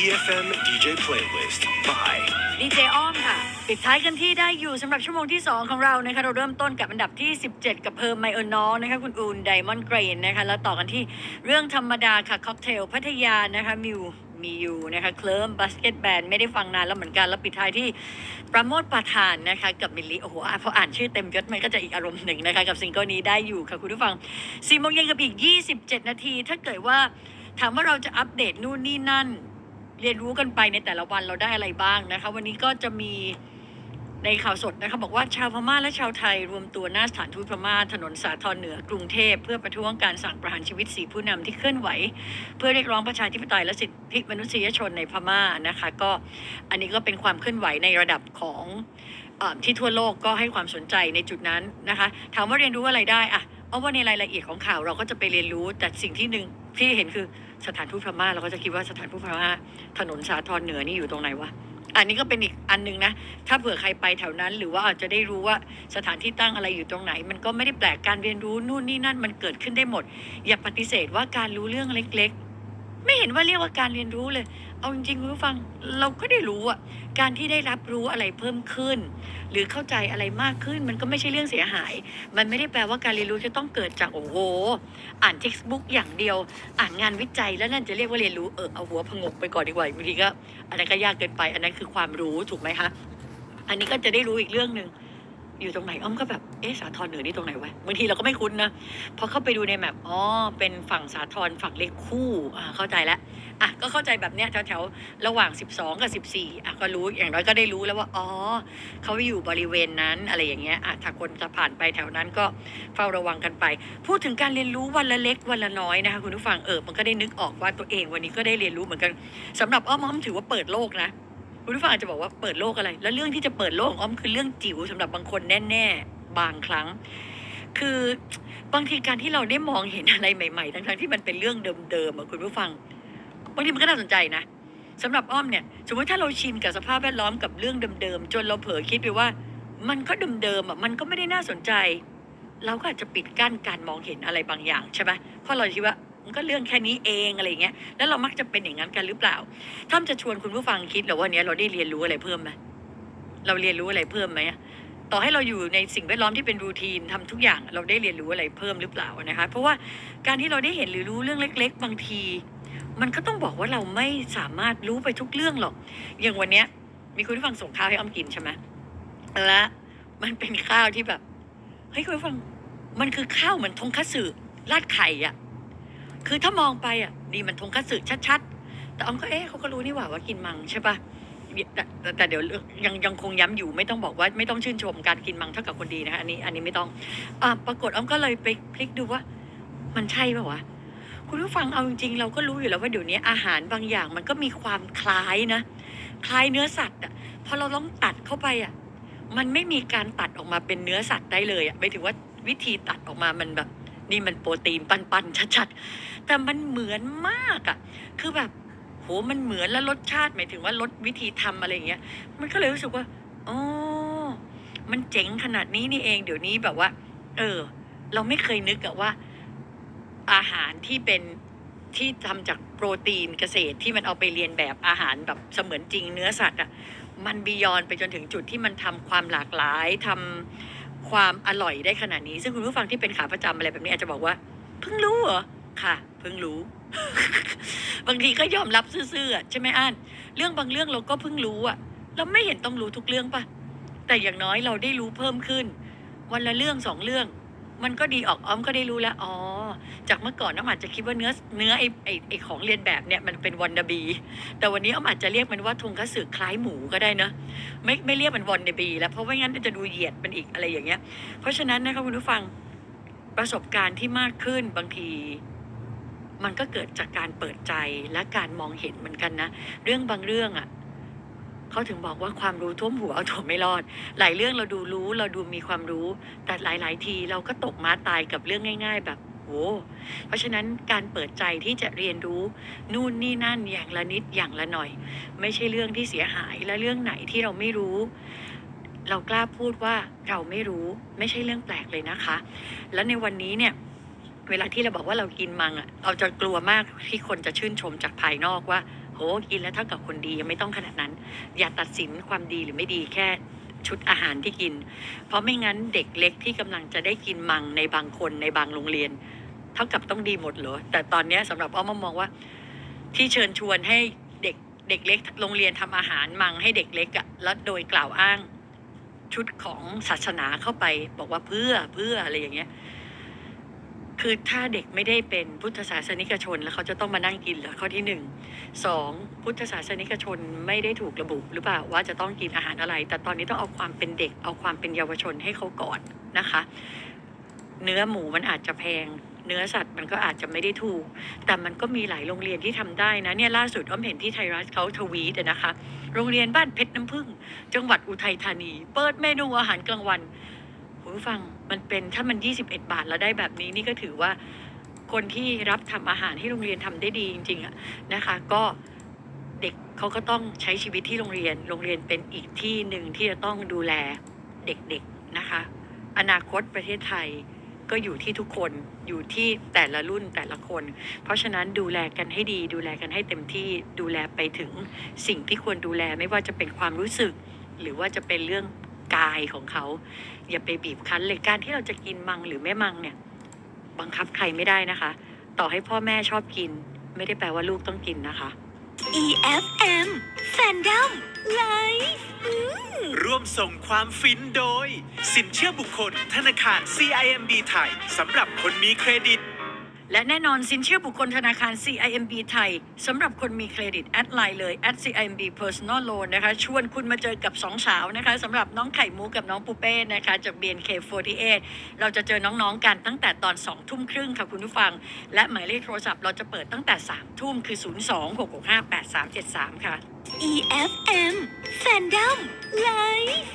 EFM DJ Playlist by ดีเจอ้อมค่ะ ปิดท้ายกันที่ได้อยู่สำหรับชั่วโมงที่ 2 ของเรานะคะเราเริ่มต้นกับอันดับที่ 17 กับเพิ่มไมเออร์น้องนะคะคุณอูนไดมอนด์เกรนนะคะแล้วต่อกันที่เรื่องธรรมดาค่ะค็อกเทลพัทยานะคะมิวมีอยู่นะคะเคลิมบาสเกตแบนไม่ได้ฟังนานแล้วเหมือนกัน แล้วปิดท้ายที่ประโมทประธานนะคะ กับมิลลิโอ้โหอะพออ่านชื่อเต็มยศมันก็จะอีกอารมณ์หนึ่งนะคะ กับซิงเกิลนี้ได้อยู่ค่ะคุณผู้ฟัง4โมงเย็นกับอีก 27 นาที ถ้าเกิดว่าถามว่าเราจะอัปเดตนู่นนี่นั่น เรียนรู้กันไปในแต่ละวันเราได้อะไรบ้างนะคะ วันนี้ก็จะมีในข่าวสดนะคะบอกว่าชาวพม่าและชาวไทยรวมตัวหน้าสถานทูตพม่าถนนสาทรเหนือกรุงเทพ เพื่อประท้วงการสั่งประหารชีวิตสีผู้นำที่เคลื่อนไหว เพื่อเรียกร้องประชาธิปไตยและสิทธิมนุษยชนในพม่านะคะ ก็อันนี้ก็เป็นความเคลื่อนไหวในระดับของออที่ทั่วโลกก็ให้ความสนใจในจุดนั้นนะคะ ถามว่าเรียนรู้อะไรได้อะเอาว่าในรายละเอียดของข่าวเราก็จะไปเรียนรู้แต่สิ่งที่หนึ่งที่เห็นคือ สถานทูตพม่าเราก็จะคิดว่าสถานทูตพม่าถนนสาทรเหนือนี่อยู่ตรงไหนวะอันนี้ก็เป็นอีกอันหนึงนะ ถ้าเผื่อใครไปแถวนั้น หรือว่าอาจจะได้รู้ว่าสถานที่ตั้งอะไรอยู่ตรงไหน มันก็ไม่ได้แปลกการเรียนรู้นู่นนี่นั่นมันเกิดขึ้นได้หมด อย่าปฏิเสธว่าการรู้เรื่องเล็ก ๆ ไม่เห็นว่าเรียกว่าการเรียนรู้เลย เอาจริงๆคุณผู้ฟังเราก็ได้รู้อะการที่ได้รับรู้อะไรเพิ่มขึ้น หรือเข้าใจอะไรมากขึ้น มันก็ไม่ใช่เรื่องเสียหาย มันไม่ได้แปลว่าการเรียนรู้จะต้องเกิดจากโอ้โห อ่าน textbook อย่างเดียว อ่านงานวิจัยแล้วนั่นจะเรียกว่าเรียนรู้เออเอาหัวพงกไปก่อนดีกว่าบางทีก็อันนั้นก็ยากเกินไป อันนั้นคือความรู้ถูกไหมคะ อันนี้ก็จะได้รู้อีกเรื่องหนึ่ง อยู่ตรงไหนอ้อมก็แบบเอ๊ะสาทรเหนือนี่ตรงไหนวะบางทีเราก็ไม่คุ้นนะพอเข้าไปดูในแมปอ๋อเป็นฝั่งสาทรฝั่งเลขคู่อ่าเข้าใจแล้วอะก็เข้าใจแบบเนี้ยแถวๆระหว่าง 12 กับ 14อะก็รู้อย่างน้อยก็ได้รู้แล้วว่าอ๋อเขาอยู่บริเวณนั้นอะไรอย่างเงี้ยอะถ้าคนจะผ่านไปแถวนั้นก็เฝ้าระวังกันไป พูดถึงการเรียนรู้วันละเล็กวันละน้อยนะคะคุณผู้ฟังเออมันก็ได้นึกออกว่าตัวเองวันนี้ก็ได้เรียนรู้เหมือนกันสำหรับอ้อมอ้อมถือว่าเปิดโลกนะ คุณผู้ฟังอาจจะบอกว่าเปิดโลกอะไร แล้วเรื่องที่จะเปิดโลกของอ้อมคือเรื่องจิ๋วสำหรับบางคนแน่ๆ บางครั้ง คือบางทีการที่เราได้มองเห็นอะไรใหม่ๆ ทั้งๆที่มันเป็นเรื่องเดิมๆอะคุณผู้ฟัง บางทีมันก็น่าสนใจนะสำหรับอ้อมเนี่ย สมมติถ้าเราชินกับสภาพแวดล้อมกับเรื่องเดิมๆ จนเราเผลอคิดไปว่า มันก็เดิมๆอะ มันก็ไม่ได้น่าสนใจ เราก็อาจจะปิดกั้นการมองเห็นอะไรบางอย่างใช่ไหมเพราะเราคิดว่า มันก็เรื่องแค่นี้เองอะไรเงี้ย แล้วเรามักจะเป็นอย่างนั้นกันหรือเปล่าถ้าจะชวนคุณผู้ฟังคิดหรือว่าวันนี้เราได้เรียนรู้อะไรเพิ่มไหมเราเรียนรู้อะไรเพิ่มไหมต่อให้เราอยู่ในสิ่งแวดล้อมที่เป็นรูทีนทำทุกอย่างเราได้เรียนรู้อะไรเพิ่มหรือเปล่านะคะ เพราะว่าการที่เราได้เห็นหรือรู้เรื่องเล็ก ๆ บางที มันก็ต้องบอกว่าเราไม่สามารถรู้ไปทุกเรื่องหรอก อย่างวันเนี้ย มีคุณผู้ฟังส่งข้าวให้อ้อมกินใช่ไหมและมันเป็นข้าวที่แบบเฮ้ยคุณผู้ฟังมันคือข้าวเหมือนทงคัตสึราดไข่อะ คือถ้ามองไปอะนี่มันทงคัตสึชัดๆ แต่ออมก็เอ๊ะเขาก็รู้นี่หว่าว่ากินมังใช่ปะแต่แต่เดี๋ยวยังยังคงย้ำอยู่ไม่ต้องบอกว่าไม่ต้องชื่นชมการกินมังเท่ากับคนดีนะคะอันนี้อันนี้ไม่ต้องอปรากฏอ้อมก็เลยไปพลิกดูว่า มันใช่ปะวะคุณผู้ฟังเอาจริงๆเราก็รู้อยู่แล้วว่าเดี๋ยวนี้อาหารบางอย่างมันก็มีความคล้ายนะ คล้ายเนื้อสัตว์อะพอเราลองตัดเข้าไปอะมันไม่มีการตัดออกมาเป็นเนื้อสัตว์ได้เลยอะไม่ถึงว่าวิธีตัดออกมามันแบบ นี่มันโปรตีนปันๆชัดๆ แต่มันเหมือนมากอะ คือแบบโหมันเหมือนแล้วรสชาติหมายถึงว่าลดวิธีทำอะไรเงี้ย มันก็เลยรู้สึกว่าอ๋อมันเจ๋งขนาดนี้นี่เอง เดี๋ยวนี้แบบว่า เออ เราไม่เคยนึกอะว่า อาหารที่เป็นที่ทำจากโปรตีนเกษตรที่มันเอาไปเรียนแบบอาหารแบบเสมือนจริงเนื้อสัตว์อะมันบียอนไปจนถึงจุดที่มันทำความหลากหลายทำ ความอร่อยได้ขนาดนี้ ซึ่งคุณผู้ฟังที่เป็นขาประจำอะไรแบบนี้อาจจะบอกว่า เพิ่งรู้เหรอค่ะ เพิ่งรู้ บางทีก็ยอมรับซื่อๆใช่ไหมอ่านเรื่องบางเรื่องเราก็เพิ่งรู้อะเราไม่เห็นต้องรู้ทุกเรื่องปะแต่อย่างน้อยเราได้รู้เพิ่มขึ้น วันละเรื่องสองเรื่อง มันก็ดีออกอ้อมก็ได้รู้แล้วอ๋อจากเมื่อก่อนน้องอาจจะคิดว่าเนื้อเนื้อไอไอไอของเรียนแบบเนี่ยมันเป็นวันดบี แต่วันนี้อ้อมอาจจะเรียกมันว่าทงคัตสึคล้ายหมูก็ได้นะไม่ไม่เรียกมันวันดบี แล้วเพราะว่างั้นจะดูเหยียดมันอีกอะไรอย่างเงี้ย เพราะฉะนั้นนะครับคุณผู้ฟังประสบการณ์ที่มากขึ้นบางทีมันก็เกิดจากการเปิดใจและการมองเห็นเหมือนกันนะ เรื่องบางเรื่องอะ เขาถึงบอกว่าความรู้ท่วมหัวเอาตัวไม่รอด หลายเรื่องเราดูรู้เราดูมีความรู้ แต่หลาย ๆ ทีเราก็ตกม้าตายกับเรื่องง่าย ๆ แบบโอ้เพราะฉะนั้นการเปิดใจที่จะเรียนรู้นู่นนี่นั่นอย่างละนิดอย่างละหน่อย ไม่ใช่เรื่องที่เสียหายและเรื่องไหนที่เราไม่รู้ เรากล้าพูดว่าเราไม่รู้ไม่ใช่เรื่องแปลกเลยนะคะ แล้วในวันนี้เนี่ยเวลาที่เราบอกว่าเรากินมังอะเราจะกลัวมากที่คนจะชื่นชมจากภายนอกว่า โอ้กินแล้วเท่ากับคนดียังไม่ต้องขนาดนั้น อย่าตัดสินความดีหรือไม่ดีแค่ชุดอาหารที่กิน เพราะไม่งั้นเด็กเล็กที่กำลังจะได้กินมังในบางคนในบางโรงเรียน เท่ากับต้องดีหมดเหรอแต่ตอนนี้ยสำหรับอ้อมมองว่า ที่เชิญชวนให้เด็กเด็กเล็กโรงเรียนทำอาหารมังให้เด็กเล็กอะแล้วโดยกล่าวอ้างชุดของศาสนาเข้าไป บอกว่าเพื่อเพื่ออะไรอย่างเงี้ย คือถ้าเด็กไม่ได้เป็นพุทธศาสนิกชน แล้วเขาจะต้องมานั่งกินเหรอข้อที่หนึ่งสองพุทธศาสนิกชนไม่ได้ถูกระบุหรือเปล่าว่าจะต้องกินอาหารอะไร แต่ตอนนี้ต้องเอาความเป็นเด็ก เอาความเป็นเยาวชนให้เขาก่อนนะคะ เนื้อหมูมันอาจจะแพง เนื้อสัตว์มันก็อาจจะไม่ได้ถูก แต่มันก็มีหลายโรงเรียนที่ทำได้นะเนี่ยล่าสุดอ้อมเห็นที่ไทยรัฐเขาทวีตนะคะ โรงเรียนบ้านเพชรน้ำผึ้งจังหวัดอุทัยธานี เปิดเมนูอาหารกลางวันคุณผู้ฟัง มันเป็นถ้ามัน 21 บาทแล้วได้แบบนี้นี่ก็ถือว่าคนที่รับทำอาหารที่โรงเรียนทำได้ดีจริงๆอะนะคะ ก็เด็กเขาก็ต้องใช้ชีวิตที่โรงเรียน โรงเรียนเป็นอีกที่หนึ่งที่จะต้องดูแลเด็กๆนะคะ อนาคตประเทศไทยก็อยู่ที่ทุกคนอยู่ที่แต่ละรุ่นแต่ละคน เพราะฉะนั้นดูแลกันให้ดี ดูแลกันให้เต็มที่ดูแลไปถึงสิ่งที่ควรดูแลไม่ว่าจะเป็นความรู้สึก หรือว่าจะเป็นเรื่อง กายของเขา อย่าไปบีบคั้นเลยการที่เราจะกินมังหรือไม่มังเนี่ย บังคับใครไม่ได้นะคะ ต่อให้พ่อแม่ชอบกิน ไม่ได้แปลว่าลูกต้องกินนะคะ EFM Fandom Live ร่วมส่งความฟินโดย สินเชื่อบุคคล ธนาคาร CIMB ไทยสำหรับคนมีเครดิต และแน่นอนสินเชื่อบุคคลธนาคาร CIMB ไทยสำหรับคนมีเครดิตแอดไลน์เลย at CIMB Personal Loan นะคะชวนคุณมาเจอกับสองสาวนะคะสำหรับน้องไข่มุกกับน้องปูเป้นะคะจาก BNK48 เราจะเจอน้องๆกันตั้งแต่ตอน 2 ทุ่มครึ่งค่ะคุณผู้ฟัง และหมายเลขโทรศัพท์เราจะเปิดตั้งแต่ 3 ทุ่มคือ 026658373 ค่ะ EFM Fandom Live